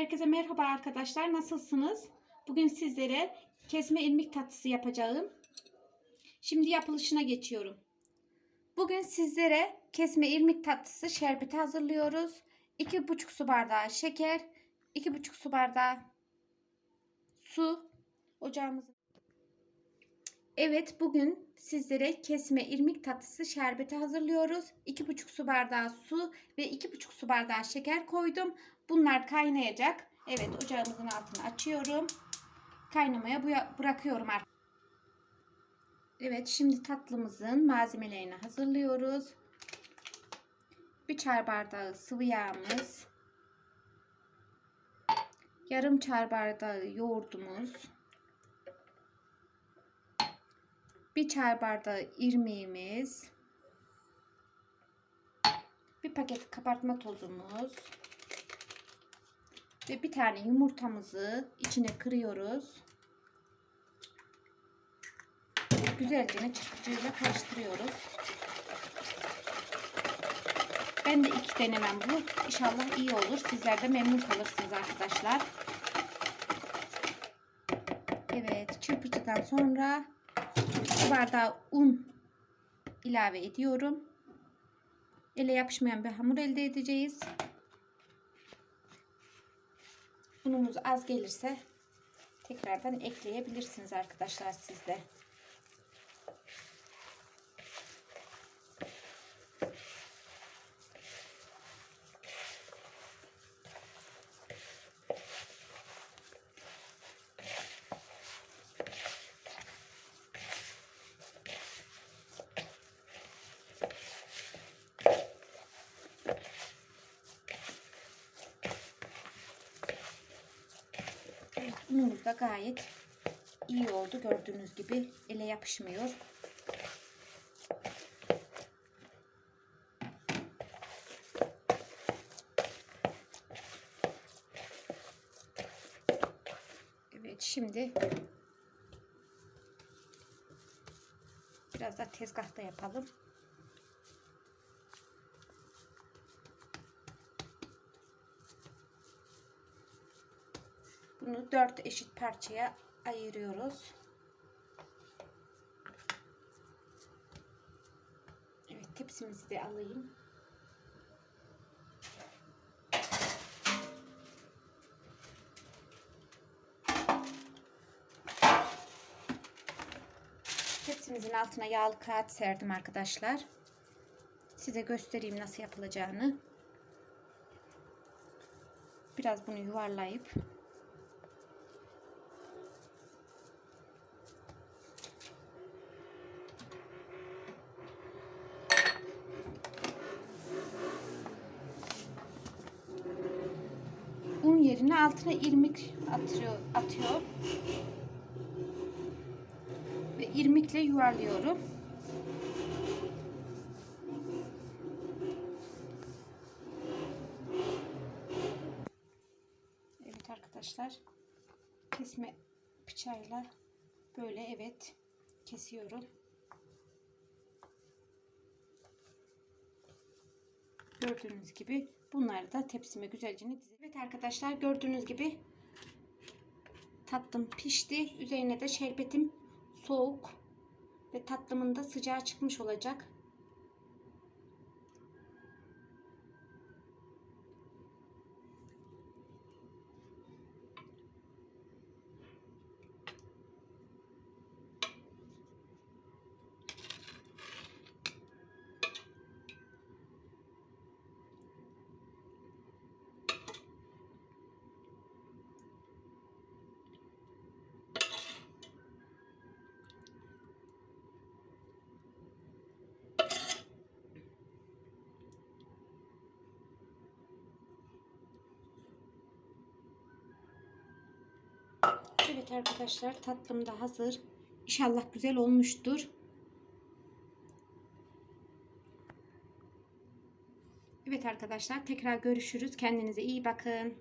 Herkese merhaba arkadaşlar. Nasılsınız? Bugün sizlere kesme irmik tatlısı yapacağım. Şimdi yapılışına geçiyorum. Bugün sizlere kesme irmik tatlısı şerbeti hazırlıyoruz. 2,5 su bardağı şeker, 2,5 su bardağı su ocağımızı. Evet bugün sizlere kesme irmik tatlısı şerbeti hazırlıyoruz. 2,5 su bardağı su ve 2,5 su bardağı şeker koydum. Bunlar kaynayacak. Evet ocağımızın altını açıyorum. Kaynamaya bırakıyorum artık. Evet şimdi tatlımızın malzemelerini hazırlıyoruz. Bir çay bardağı sıvı yağımız. Yarım çay bardağı yoğurdumuz. Bir çay bardağı irmiğimiz. Bir paket kabartma tozumuz. Ve bir tane yumurtamızı içine kırıyoruz. Güzelce çırpıcıyla karıştırıyoruz. Ben de iki denemem bu. İnşallah iyi olur. Sizler de memnun kalırsınız arkadaşlar. Evet çırpıcıdan sonra bir bardağı un ilave ediyorum. Ele yapışmayan bir hamur elde edeceğiz. Unumuz az gelirse tekrardan ekleyebilirsiniz arkadaşlar sizde. Evet, unumuz da gayet iyi oldu. Gördüğünüz gibi ele yapışmıyor. Evet şimdi biraz da tezgahta yapalım. Bunu dört eşit parçaya ayırıyoruz. Evet tepsimizi de alayım. Tepsimizin altına yağlı kağıt serdim arkadaşlar. Size göstereyim nasıl yapılacağını. Biraz bunu yuvarlayıp un yerine altına irmik atıyor, atıyor. Ve irmikle yuvarlıyorum. Evet arkadaşlar. Kesme bıçağıyla böyle evet kesiyorum. Gördüğünüz gibi bunları da tepsime güzelce diziyorum. Evet arkadaşlar gördüğünüz gibi tatlım pişti. Üzerine de şerbetim soğuk ve tatlımın da sıcağı çıkmış olacak. Evet arkadaşlar tatlım da hazır. İnşallah güzel olmuştur. Evet arkadaşlar tekrar görüşürüz. Kendinize iyi bakın.